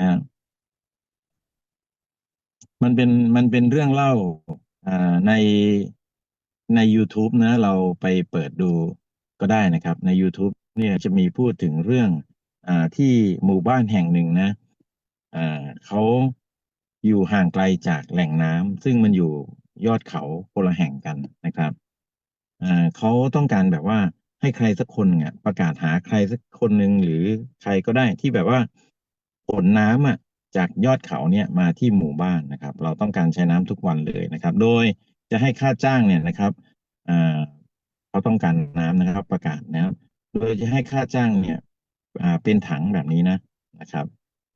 อ่ามันเป็นมันเป็นเรื่องเล่าอ่าในใน YouTube นะ เราไปเปิดดูก็ได้นะครับ ใน YouTube เนี่ยจะมีพูดถึงเรื่องอ่าที่หมู่บ้านแห่งหนึ่งนะอ่าเขาอยู่ห่างไกลจากแหล่งน้ำซึ่งมันอยู่ยอดเขาคนละแห่งกันนะครับอ่าเขาต้องการแบบว่าให้ใครสักคนเนี่ยประกาศหาใครสักคนหนึ่งหรือใครก็ได้ที่แบบว่า นน้ำอะจากยอดเขาเนี่ยมาที่หมู่บ้านนะครับ เราต้องการใช้น้ำทุกวันเลยนะครับ โดยจะให้ค่าจ้างเนี่ยนะครับอ่าเขาต้องการน้ำนะครับ ประกาศนะครับ โดยจะให้ค่าจ้างเนี่ยอ่าเป็นถังแบบนี้นะนะครับ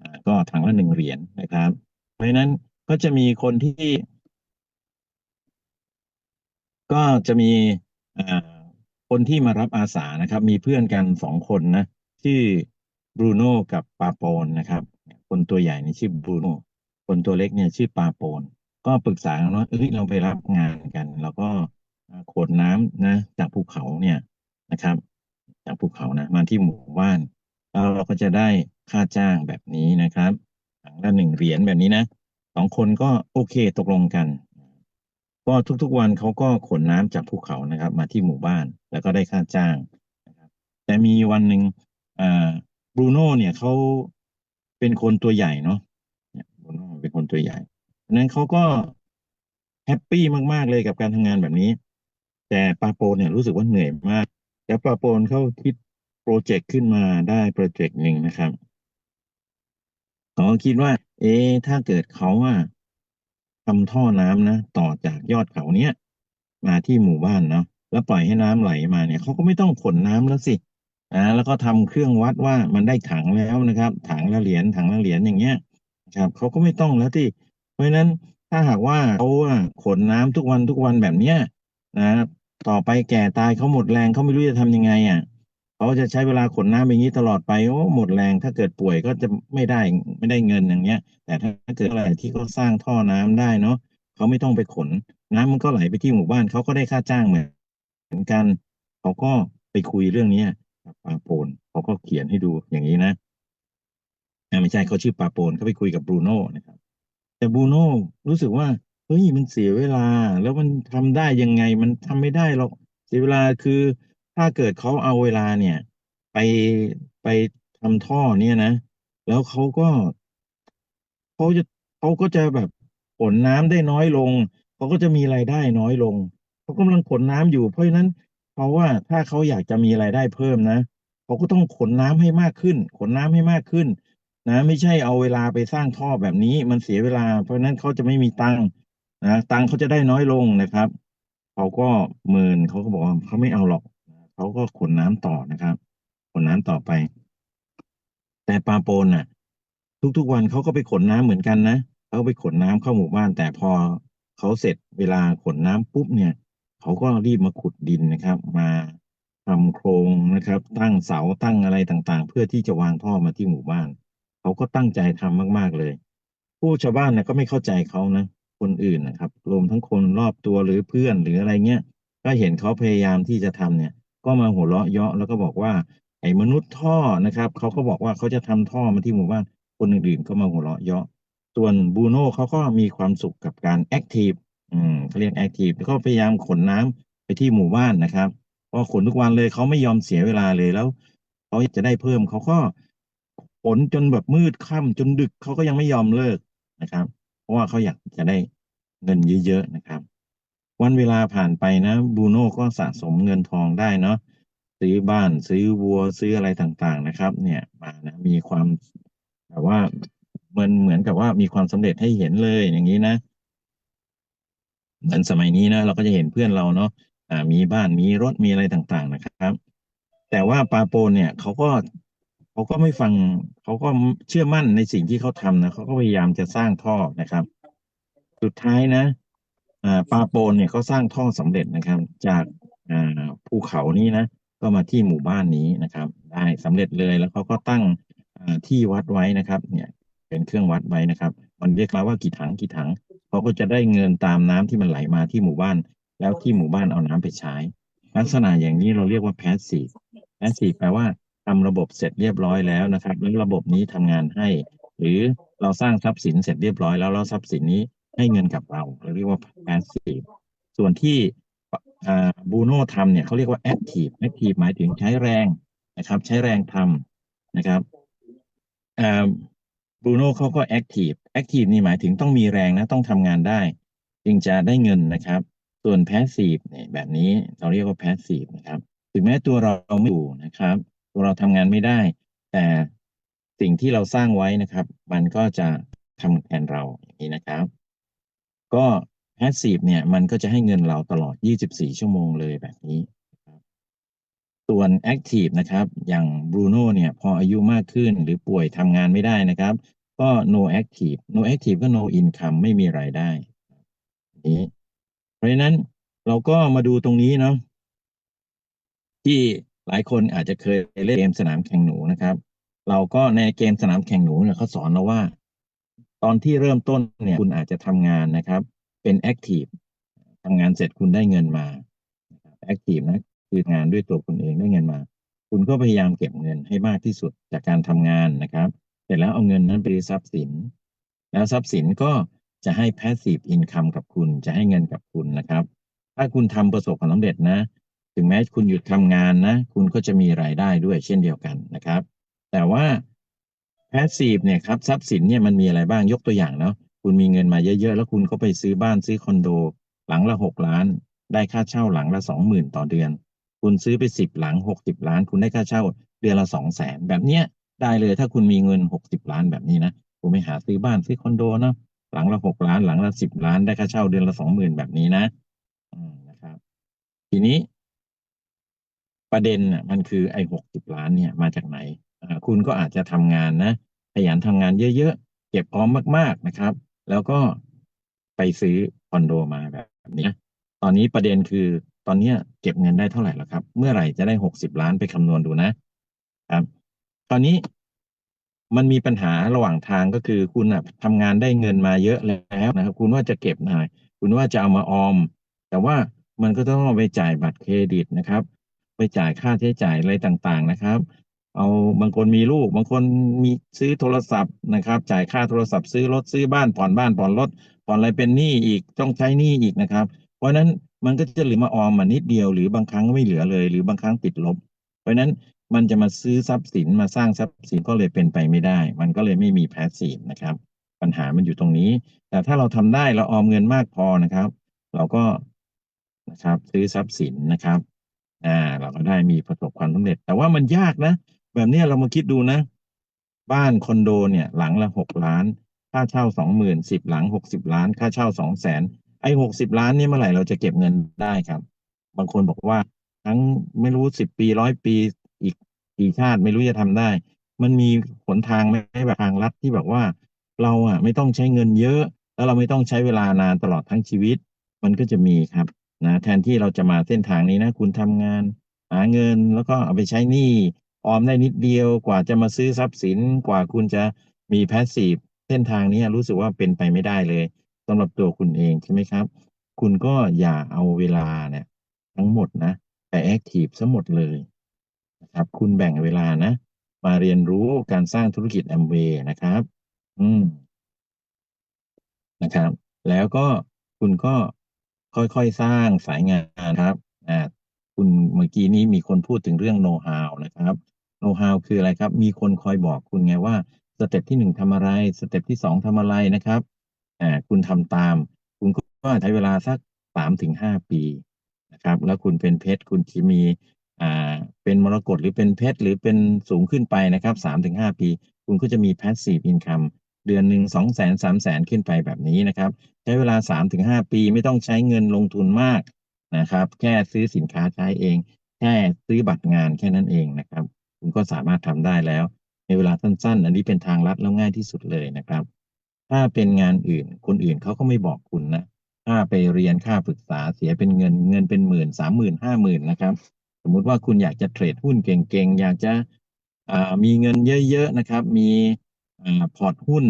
อ่าก็ถังละหนึ่งเหรียญนะครับ เพราะฉะนั้นก็จะมีคนที่ ก็จะมีอ่าคนที่มารับอาสานะครับ มีเพื่อนกันสองคนนะชื่อ บรูโน่กับปาโปนนะครับ คนตัวใหญ่นี่ชื่อบรูโน่คนตัวเล็กเนี่ยชื่อปาโปน ก็ปรึกษากันว่าเอ้ยเราไปรับงานกัน แล้วก็อ่าขนน้ำนะ จากภูเขาเนี่ยนะครับ จากภูเขานะมาที่หมู่บ้านแล้วเราก็จะได้ค่าจ้างแบบนี้นะครับถังละหนึ่งเหรียญแบบนี้นะสองคนก็โอเคตกลงกัน ก็ทุกๆวันเขาก็ขนน้ำจากภูเขานะครับ มาที่หมู่บ้านแล้วก็ได้ค่าจ้างนะครับแต่มีวันหนึ่งอ่า บรูโน่เนี่ยเขาเป็นคนตัวใหญ่เนาะเนี่ยบรูโน่เป็นคนตัวใหญ่เพราะนั้นเขาก็แฮปปี้มากๆเลยกับการทำงานแบบนี้ แต่ปาโปนเนี่ยรู้สึกว่าเหนื่อยมาก แล้วปาโปนเขาคิดโปรเจกต์ขึ้นมาได้โปรเจกต์หนึ่งนะครับเขาคิดว่า เอ๊ถ้าเกิดเขาอะทำท่อน้ำนะต่อจากยอดเขาเนี้ยมาที่หมู่บ้านเนาะแล้วปล่อยให้น้ำไหลมาเนี่ยเขาก็ไม่ต้องขนน้ำแล้วสิ อ่าแล้วก็ทำเครื่องวัดว่ามันได้ถังแล้วนะครับ ถังละเหรียญถังละเหรียญอย่างเงี้ยครับเขาก็ไม่ต้องแล้วที่ เพราะฉะนั้นถ้าหากว่าเขาอะขนน้ำทุกวันทุกวันแบบเนี้ยนะต่อไปแก่ตายเขาหมดแรงเขาไม่รู้จะทำยังไงอะเขาจะใช้เวลาขนน้ำอย่างนี้ตลอดไปโอ้หมดแรงถ้าเกิดป่วยก็จะไม่ได้ไม่ได้เงินอย่างเงี้ย แต่ถ้าเกิดอะไรที่เขาสร้างท่อน้ำได้เนาะเขาไม่ต้องไปขน น้ำมันก็ไหลไปที่หมู่บ้านเขาก็ได้ค่าจ้างเหมือนกันเขาก็ไปคุยเรื่องนี้กับ ปาโปนเขาก็เขียนให้ดูอย่างนี้นะไม่ใช่เขาชื่อปาโปนเขาไปคุยกับบรูโน่นะครับ แต่บรูโน่รู้สึกว่าเฮ้ยมันเสียเวลา แล้วมันทำได้ยังไงมันทำไม่ได้หรอกเสียเวลาคือถ้าเกิดเขาเอาเวลาเนี่ย ไปไปทำท่อเนี่ยนะ แล้วเขาก็เขาจะเขาก็จะแบบขนน้ำได้น้อยลงเขาก็จะมีรายได้น้อยลงเขากำลังขนน้ำอยู่ เพราะฉะนั้น เขาะว่าถ้าเขาอยากจะมีรายได้เพิ่มนะเขาก็ต้องขนน้ำให้มากขึ้น ขนน้ำให้มากขึ้น นะ ไม่ใช่เอาเวลาไปสร้างท่อแบบนี้ มันเสียเวลา เพราะฉะนั้นเขาจะไม่มีตังค์นะตังค์เขาจะได้น้อยลงนะครับเขาก็เมินเขาก็บอกว่าเขาไม่เอาหรอกเขาก็ขนน้ำต่อนะครับ ขนน้ำต่อไป แต่ปาโปนน่ะ ทุกๆวันเขาก็ไปขนน้ำเหมือนกันนะเขาไปขนน้ำเข้าหมู่บ้าน แต่พอเขาเสร็จเวลาขนน้ำปุ๊บเนี่ย เขาก็รีบมาขุดดินนะครับ มาทำโครงนะครับ ตั้งเสาตั้งอะไรต่างๆ เพื่อที่จะวางท่อมาที่หมู่บ้าน เขาก็ตั้งใจทำมากๆเลย ผู้ชาวบ้านนะก็ไม่เข้าใจเขานะคนอื่นนะครับ รวมทั้งคนรอบตัวหรือเพื่อนหรืออะไรเงี้ยก็เห็นเขาพยายามที่จะทำเนี่ย ก็มาหัวเราะเยาะแล้วก็บอกว่าไอ้มนุษย์ท่อนะครับเขาก็บอกว่าเขาจะทำท่อมาที่หมู่บ้านคนอื่นๆ ก็มาหัวเราะเยาะส่วนบูโน่เขาก็มีความสุขกับการแอคทีฟ อืมเรียกแอคทีฟแล้วก็พยายามขนน้ำไปที่หมู่บ้านนะครับเพราะขนทุกวันเลยเขาไม่ยอมเสียเวลาเลยแล้วเขาจะได้เพิ่มเขาก็ขนจนแบบมืดค่ำจนดึกเขาก็ยังไม่ยอมเลิกนะครับ เพราะว่าเขาอยากจะได้เงินเยอะๆนะครับ วันเวลาผ่านไปนะบูโน่ก็สะสมเงินทองได้เนาะซื้อบ้านซื้อวัวซื้ออะไรต่างๆนะครับ เนี่ยมานะมีความแบบว่ามันเหมือนกับว่ามีความสำเร็จให้เห็นเลยอย่างนี้นะ เหมือนสมัยนี้นะเราก็จะเห็นเพื่อนเราเนาะมีบ้านมีรถมีอะไรต่างๆนะครับ แต่ว่าปาโปนเนี่ยเขาก็เขาก็ไม่ฟังเขาก็เชื่อมั่นในสิ่งที่เขาทำนะเขาก็พยายามจะสร้างท่อนะครับ สุดท้ายนะอาปาโปนเนี่ยเขาสร้างท่อสำเร็จนะครับ จากอาภูเขานี้นะ ก็มาที่หมู่บ้านนี้นะครับ ได้สำเร็จเลยแล้วเขาก็ตั้งอาที่วัดไว้นะครับ เนี่ย เป็นเครื่องวัดไว้นะครับ มันเรียกมาว่ากี่ถังกี่ถัง เขาก็จะได้เงินตามน้ำที่มันไหลมาที่หมู่บ้าน แล้วที่หมู่บ้านเอาน้ำไปใช้ ลักษณะอย่างนี้เราเรียกว่า passive passive แปลว่าทำระบบเสร็จเรียบร้อยแล้วนะครับแล้วระบบนี้ทำงานให้ หรือเราสร้างทรัพย์สินเสร็จเรียบร้อยแล้วแล้วทรัพย์สินนี้ให้เงินกับเราเราเรียกว่า passive ส่วนที่บูโน่ทำเนี่ยเขาเรียกว่า active active หมายถึงใช้แรงนะครับ ใช้แรงทำนะครับ บรูโน่เขาก็ active active นี่หมายถึงต้องมีแรงนะต้องทำงานได้ จึงจะได้เงินนะครับ ส่วน passive เนี่ยแบบนี้เราเรียกว่า passive นะครับ ถึงแม้ตัวเราไม่อยู่นะครับ ตัวเราทำงานไม่ได้ แต่สิ่งที่เราสร้างไว้นะครับ มันก็จะทำแทนเราอย่างนี้นะครับ ก็ passive เนี่ยมันก็จะให้เงินเราตลอด 24 ชั่วโมงเลยแบบนี้ส่วน active นะครับ อย่างบรูโน่เนี่ย พออายุมากขึ้นหรือป่วยทำงานไม่ได้นะครับ ก็ no active no active ก็ no income ไม่มีรายได้ นี้ เพราะฉะนั้นเราก็มาดูตรงนี้เนาะที่หลายคนอาจจะเคยเล่นเกมสนามแข่งหนูนะครับ เราก็ในเกมสนามแข่งหนูเนี่ยเขาสอนเราว่า ตอนที่เริ่มต้นเนี่ยคุณอาจจะทำงานนะครับ เป็นแอคทีฟทำงานเสร็จคุณได้เงินมาแอคทีฟนะคืองานด้วยตัวคุณเองได้เงินมา คุณก็พยายามเก็บเงินให้มากที่สุดจากการทำงานนะครับ เสร็จแล้วเอาเงินนั้นไปทรัพย์สิน แล้วทรัพย์สินก็จะให้ passive income กับคุณจะให้เงินกับคุณนะครับ ถ้าคุณทำประสบความสำเร็จนะ ถึงแม้คุณหยุดทำงานนะ คุณก็จะมีรายได้ด้วยเช่นเดียวกันนะครับ แต่ว่า passive เนี่ยครับทรัพย์สินเนี่ยมันมีอะไรบ้างยกตัวอย่างเนาะคุณมีเงินมาเยอะๆ แล้วคุณก็ไปซื้อบ้านซื้อคอนโด หลังละหกล้าน ได้ค่าเช่าหลังละสองหมื่นต่อเดือน คุณซื้อไปสิบหลังหกสิบล้าน คุณได้ค่าเช่าเดือนละสองแสนแบบเนี้ย ได้เลย ถ้าคุณมีเงินหกสิบล้านแบบนี้นะคุณไปหาซื้อบ้านซื้อคอนโดเนาะหลังละหกล้าน หลังละสิบล้านได้ค่าเช่าเดือนละสองหมื่นแบบนี้นะนะครับ ทีนี้ ประเด็นน่ะมันคือไอ้หกสิบล้านเนี่ย มาจากไหนคุณก็อาจจะทำงานนะขยันทำงานเยอะๆเก็บพร้อมมาก ๆนะครับ แล้วก็ไปซื้อคอนโดมาแบบนี้ตอนนี้ประเด็นคือตอนนี้เก็บเงินได้เท่าไหร่แล้วครับ เมื่อไหร่จะได้หกสิบล้านไปคำนวณดูนะครับ ตอนนี้มันมีปัญหาระหว่างทางก็คือคุณทำงานได้เงินมาเยอะแล้วนะครับ คุณว่าจะเก็บหน่อยคุณว่าจะเอามาออม แต่ว่ามันก็ต้องไปจ่ายบัตรเครดิตนะครับ ไปจ่ายค่าใช้จ่ายอะไรต่างๆนะครับ เอาบางคนมีลูก บางคนมีซื้อโทรศัพท์นะครับ จ่ายค่าโทรศัพท์ซื้อรถซื้อบ้านผ่อนบ้านผ่อนรถผ่อนอะไรเป็นหนี้อีกต้องใช้หนี้อีกนะครับ เพราะนั้นมันก็จะเหลือมาออมมานิดเดียวหรือบางครั้งไม่เหลือเลย หรือบางครั้งติดลบ เพราะนั้นมันจะมาซื้อทรัพย์สินมาสร้างทรัพย์สินก็เลยเป็นไปไม่ได้ มันก็เลยไม่มีแพสซีฟนะครับ ปัญหามันอยู่ตรงนี้ แต่ถ้าเราทำได้เราออมเงินมากพอนะครับ เราก็นะครับซื้อทรัพย์สินนะครับอ่าเราก็ได้มีประสบความสำเร็จ แต่ว่ามันยากนะ แบบนี้เรามาคิดดูนะ บ้านคอนโดเนี่ยหลังละหกล้าน ค่าเช่าสองหมื่นสิบหลังหกสิบล้าน ค่าเช่าสองแสนไอ้หกสิบล้านนี่เมื่อไหร่เราจะเก็บเงินได้ครับ บางคนบอกว่าทั้งไม่รู้สิบปีร้อยปี อีกกี่ชาติไม่รู้จะทำได้ มันมีหนทางไหมแบบทางลัดที่แบบว่า เราอะไม่ต้องใช้เงินเยอะ แล้วเราไม่ต้องใช้เวลานานตลอดทั้งชีวิต มันก็จะมีครับนะแทนที่เราจะมาเส้นทางนี้นะ คุณทำงาน หาเงินแล้วก็เอาไปใช้หนี้ออมได้นิดเดียวกว่าจะมาซื้อทรัพย์สินกว่าคุณจะมีแพสซีฟเส้นทางนี้รู้สึกว่าเป็นไปไม่ได้เลยสำหรับตัวคุณเองใช่ไหมครับ คุณก็อย่าเอาเวลาเนี่ย ทั้งหมดนะแต่แอคทีฟซะหมดเลย นะครับคุณแบ่งเวลานะ มาเรียนรู้การสร้างธุรกิจแอมเวย์นะครับ อืมนะครับ แล้วก็คุณก็ค่อยๆสร้างสายงานครับอ่าคุณเมื่อกี้นี้มีคนพูดถึงเรื่องโน้ตฮาวนะครับโน้ตฮาวคืออะไรครับ มีคนคอยบอกคุณไงว่าสเต็ปที่หนึ่งทำอะไร สเต็ปที่สองทำอะไรนะครับอ่าคุณทำตาม คุณก็ใช้เวลาสักสามถึงห้าปีนะครับ แล้วคุณเป็นเพชรคุณจะมี อ่าเป็นมรกตหรือเป็นเพชรหรือเป็นสูงขึ้นไปนะครับสามถึงห้าปี คุณก็จะมี passive income เดือนหนึ่งสองแสนสามแสนขึ้นไปแบบนี้นะครับ ใช้เวลาสามถึงห้าปีไม่ต้องใช้เงินลงทุนมากนะครับ แค่ซื้อสินค้าใช้เอง แค่ซื้อบัตรงานแค่นั้นเองนะครับ คุณก็สามารถทำได้แล้ว ในเวลาสั้นๆ อันนี้เป็นทางลัดแล้วง่ายที่สุดเลยนะครับ ถ้าเป็นงานอื่น คนอื่นเขาก็ไม่บอกคุณนะค่าไปเรียนค่าปรึกษาเสียเป็นเงินเงินเป็นหมื่นสามหมื่นห้าหมื่นนะครับ สมมุติว่าคุณอยากจะเทรดหุ้นเก่งๆ อยากจะมีเงินเยอะๆนะครับ มีพอร์ตหุ้น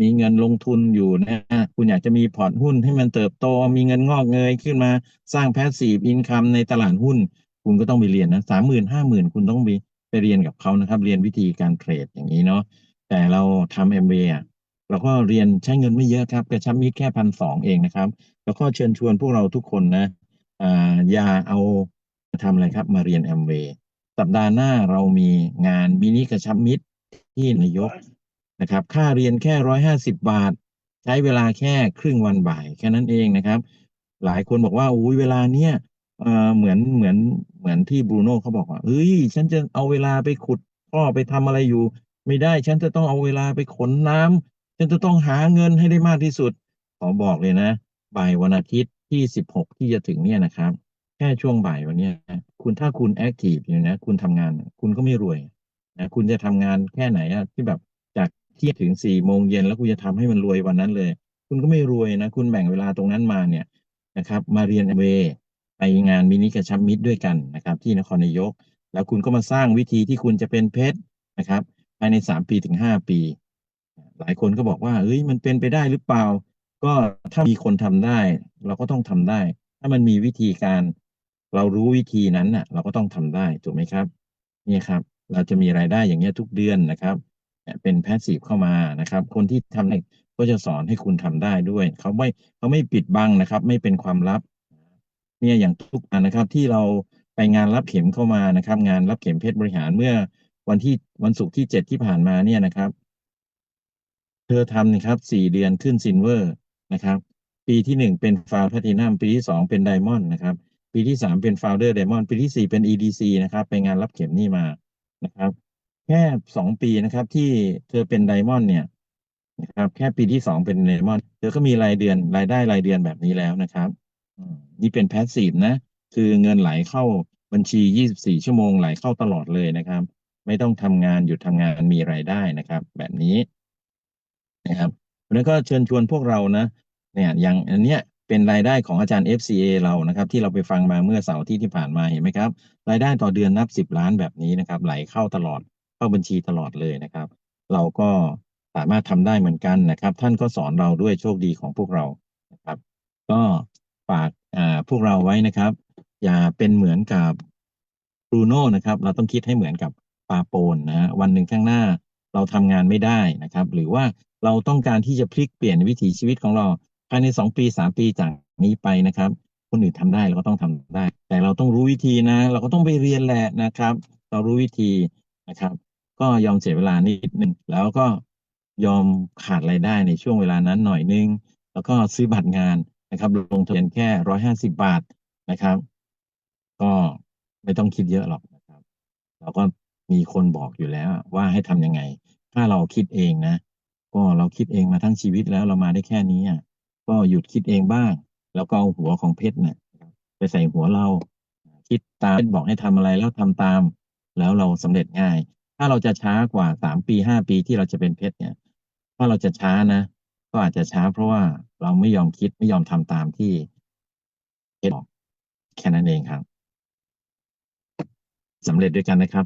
มีเงินลงทุนอยู่นะคุณอยากจะมีพอร์ตหุ้นให้มันเติบโต มีเงินงอกเงยขึ้นมาสร้างแพสซีฟอินคัมในตลาดหุ้น คุณก็ต้องไปเรียนนะสามหมื่นห้าหมื่นคุณต้องไปไปเรียนกับเขานะครับ เรียนวิธีการเทรดอย่างนี้เนาะแต่เราทำเอ็มบีอะเราก็เรียนใช้เงินไม่เยอะครับ กระชับมิตรแค่พันสองเองนะครับ แล้วก็เชิญชวนพวกเราทุกคนนะอ่าอย่าเอา ทำอะไรครับ มาเรียนแอมเวย์สัปดาห์หน้าเรามีงานมินิกระชับมิตรที่นายกนะครับ ค่าเรียนแค่ร้อยห้าสิบบาท ใช้เวลาแค่ครึ่งวันบ่ายแค่นั้นเองนะครับ หลายคนบอกว่าอุ้ยเวลาเนี้ยเออเหมือนเหมือนเหมือนที่บรูโน่เขาบอกว่าเอ้ย ฉันจะเอาเวลาไปขุดท่อไปทำอะไรอยู่ ไม่ได้ฉันจะต้องเอาเวลาไปขนน้ำฉันจะต้องหาเงินให้ได้มากที่สุด ขอบอกเลยนะบ่ายวันอาทิตย์ที่สิบหกที่จะถึงเนี่ยนะครับ แค่ช่วงบ่ายวันนี้คุณถ้าคุณแอคทีฟอยู่นะ คุณทำงาน คุณก็ไม่รวยนะคุณจะทำงานแค่ไหนอะที่แบบจากเที่ยงถึงสี่โมงเย็นแล้วคุณจะทำให้มันรวยวันนั้นเลย คุณก็ไม่รวยนะ คุณแบ่งเวลาตรงนั้นมาเนี่ยนะครับ มาเรียนเวไปงานมินิกระชับมิตรด้วยกันนะครับ ที่นครนายก แล้วคุณก็มาสร้างวิธีที่คุณจะเป็นเพชรนะครับภายในสามปีถึงห้าปี หลายคนก็บอกว่าเอ้ยมันเป็นไปได้หรือเปล่า ก็ถ้ามีคนทำได้ เราก็ต้องทำได้ ถ้ามันมีวิธีการ เรารู้วิธีนั้นน่ะ เราก็ต้องทำได้ถูกไหมครับนี่ครับ เราจะมีรายได้อย่างเงี้ยทุกเดือนนะครับเป็นแพสซีฟเข้ามานะครับ คนที่ทำเนี่ยก็จะสอนให้คุณทำได้ด้วย เขาไม่เขาไม่ปิดบังนะครับ ไม่เป็นความลับ เนี่ยอย่างทุกอันนะครับ ที่เราไปงานรับเข็มเข้ามานะครับ งานรับเข็มเพชรบริหารเมื่อวันที่วันศุกร์ที่เจ็ดที่ผ่านมาเนี่ยนะครับ เธอทำนะครับสี่เดือนขึ้นซินเวอร์นะครับ ปีที่หนึ่งเป็นฟาวแพทินัมปีที่สองเป็นไดมอนด์นะครับ ปีที่สามเป็นฟาวเดอร์ไดมอนด์ปีที่สี่เป็น EDC นะครับ ไปงานรับเข็มนี่มานะครับ แค่สองปีนะครับ ที่เธอเป็นไดมอนด์เนี่ยนะครับ แค่ปีที่สองเป็นไดมอนด์เธอก็มีรายเดือนรายได้รายเดือนแบบนี้แล้วนะครับอืมนี่เป็นแพสซีฟนะ คือเงินไหลเข้าบัญชี 24 ชั่วโมงไหลเข้าตลอดเลยนะครับ ไม่ต้องทำงานหยุดทำงานมีรายได้นะครับ แบบนี้นะครับแล้วก็เชิญชวนพวกเรานะ เนี่ยอย่างอันเนี้ย เป็นรายได้ของอาจารย์ FCA เรานะครับ ที่เราไปฟังมาเมื่อเสาร์อาที่ที่ผ่านมาเห็นไหมครับ รายได้ต่อเดือนนับสิบล้านแบบนี้นะครับ ไหลเข้าตลอดเข้าบัญชีตลอดเลยนะครับ เราก็สามารถทำได้เหมือนกันนะครับ ท่านก็สอนเราด้วยโชคดีของพวกเรานะครับ ก็ฝากพวกเราไว้นะครับ อย่าเป็นเหมือนกับบรูโน่นะครับ เราต้องคิดให้เหมือนกับปาโปนนะฮะวันหนึ่งข้างหน้าเราทำงานไม่ได้นะครับ หรือว่าเราต้องการที่จะพลิกเปลี่ยนวิถีชีวิตของเรา ภายในสองปีสามปีจากนี้ไปนะครับ คนอื่นทำได้เราก็ต้องทำได้ แต่เราต้องรู้วิธีนะ เราก็ต้องไปเรียนแหละนะครับ เรารู้วิธีนะครับ ก็ยอมเสียเวลานิดนึงแล้วก็ยอมขาดรายได้ในช่วงเวลานั้นหน่อยนึง แล้วก็ซื้อบัตรงานนะครับลงทะเบียนแค่ร้อยห้าสิบบาทนะครับ ก็ไม่ต้องคิดเยอะหรอกนะครับ เราก็มีคนบอกอยู่แล้วว่าให้ทำยังไง ถ้าเราคิดเองนะ ก็เราคิดเองมาทั้งชีวิตแล้วเรามาได้แค่นี้อะ ก็หยุดคิดเองบ้าง แล้วก็เอาหัวของเพชรเนี่ยไปใส่หัวเรา คิดตามเพชรบอกให้ทำอะไรแล้วทำตาม แล้วเราสำเร็จง่าย ถ้าเราจะช้ากว่าสามปีห้าปีที่เราจะเป็นเพชรเนี่ยถ้าเราจะช้านะ ก็อาจจะช้าเพราะว่าเราไม่ยอมคิดไม่ยอมทำตามที่เพชรบอกแค่นั้นเองครับสำเร็จด้วยกันนะครับ